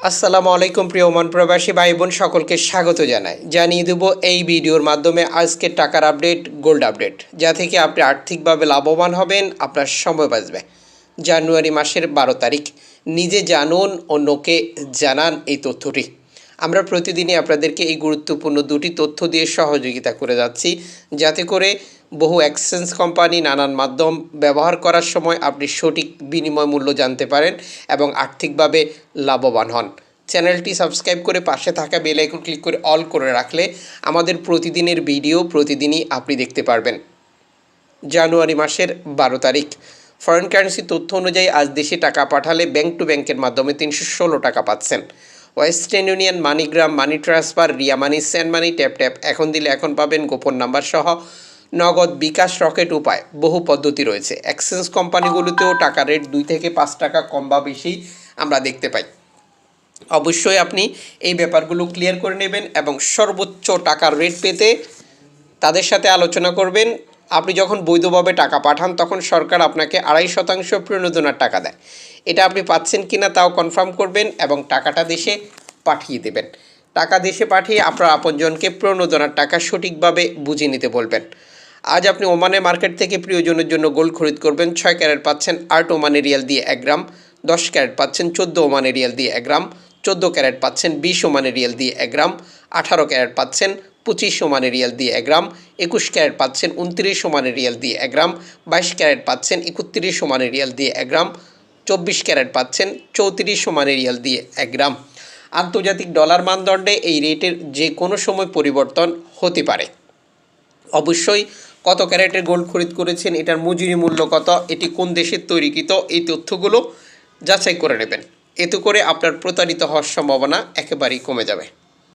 আসসালামু আলাইকুম প্রিয় ওমান প্রবাসী ভাই বোন সকলকে স্বাগত জানাই। জানিয়ে দেব এই ভিডিওর মাধ্যমে আজকের টাকার আপডেট, গোল্ড আপডেট, যা থেকে আপনি আর্থিকভাবে লাভবান হবেন, আপনার সময় বাঁচবে। জানুয়ারি মাসের বারো তারিখ, নিজে জানুন, অন্যকে জানান এই তথ্যটি। আমরা প্রতিদিনই আপনাদেরকে এই গুরুত্বপূর্ণ দুটি তথ্য দিয়ে সহযোগিতা করে যাচ্ছি, যাতে করে বহু এক্সচেঞ্জ কোম্পানি নানান মাধ্যম ব্যবহার করার সময় আপনি সঠিক বিনিময় মূল্য জানতে পারেন এবং আর্থিকভাবে লাভবান হন। চ্যানেলটি সাবস্ক্রাইব করে পাশে থাকা বেল আইকন ক্লিক করে অল করে রাখলে আমাদের প্রতিদিনের ভিডিও প্রতিদিনই আপনি দেখতে পারবেন। জানুয়ারি মাসের বারো তারিখ। ফরেন কারেন্সি তথ্য অনুযায়ী আজ দেশে টাকা পাঠালে ব্যাংক টু ব্যাংকের মাধ্যমে তিনশো ষোলো টাকা পাচ্ছেন। Western Union MoneyGram money transfer Ria money send money tap tap এখন দিলে এখন পাবেন গোপন নাম্বার সহ নগদ বিকাশ রকেট উপায় বহু পদ্ধতি রয়েছে। এক্সচেঞ্জ কোম্পানিগুলোতেও টাকা রেট দুই থেকে পাঁচ টাকা কম বা বেশি আমরা দেখতে পাই। অবশ্যই আপনি এই ব্যাপারগুলো ক্লিয়ার করে নেবেন এবং সর্বোচ্চ টাকার রেট পেতে তাদের সাথে আলোচনা করবেন। আপনি যখন বৈধভাবে টাকা পাঠান, তখন সরকার আপনাকে আড়াই শতাংশ প্রণোদনার টাকা দেয়। এটা আপনি পাচ্ছেন কি না তাও কনফার্ম করবেন এবং টাকাটা দেশে পাঠিয়ে দেবেন। টাকা দেশে পাঠিয়ে আপনার আপনজনকে প্রণোদনার টাকা সঠিকভাবে বুঝে নিতে বলবেন। আজ আপনি ওমানের মার্কেট থেকে প্রিয়জনের জন্য গোল্ড খরিদ করবেন। ছয় ক্যারেট পাচ্ছেন আট ওমানের রিয়াল দিয়ে এক গ্রাম, দশ ক্যারেট পাচ্ছেন চোদ্দ ওমানের রিয়াল দিয়ে এক গ্রাম, চোদ্দ ক্যারেট পাচ্ছেন বিশ ওমানের রিয়াল দিয়ে এক গ্রাম, আঠারো ক্যারেট পাচ্ছেন পঁচিশ ওমানের রিয়াল দিয়ে এক গ্রাম, একুশ ক্যারেট পাচ্ছেন উনত্রিশ ওমানের রিয়াল দিয়ে এক গ্রাম, বাইশ ক্যারেট পাচ্ছেন একত্রিশ ওমানের রিয়াল দিয়ে এক গ্রাম, চব্বিশ ক্যারেট পাচ্ছেন চৌত্রিশ ওমানের রিয়াল দিয়ে এক গ্রাম। আন্তর্জাতিক ডলার মানদণ্ডে এই রেটের যে কোনো সময় পরিবর্তন হতে পারে। অবশ্যই কত ক্যারেটের গোল্ড খরিদ করেছেন, এটার মজুরি মূল্য কত, এটি কোন দেশের তৈরিকৃত এই তথ্যগুলো যাচাই করে নেবেন। এতে করে আপনার প্রতারিত হওয়ার সম্ভাবনা একেবারেই কমে যাবে।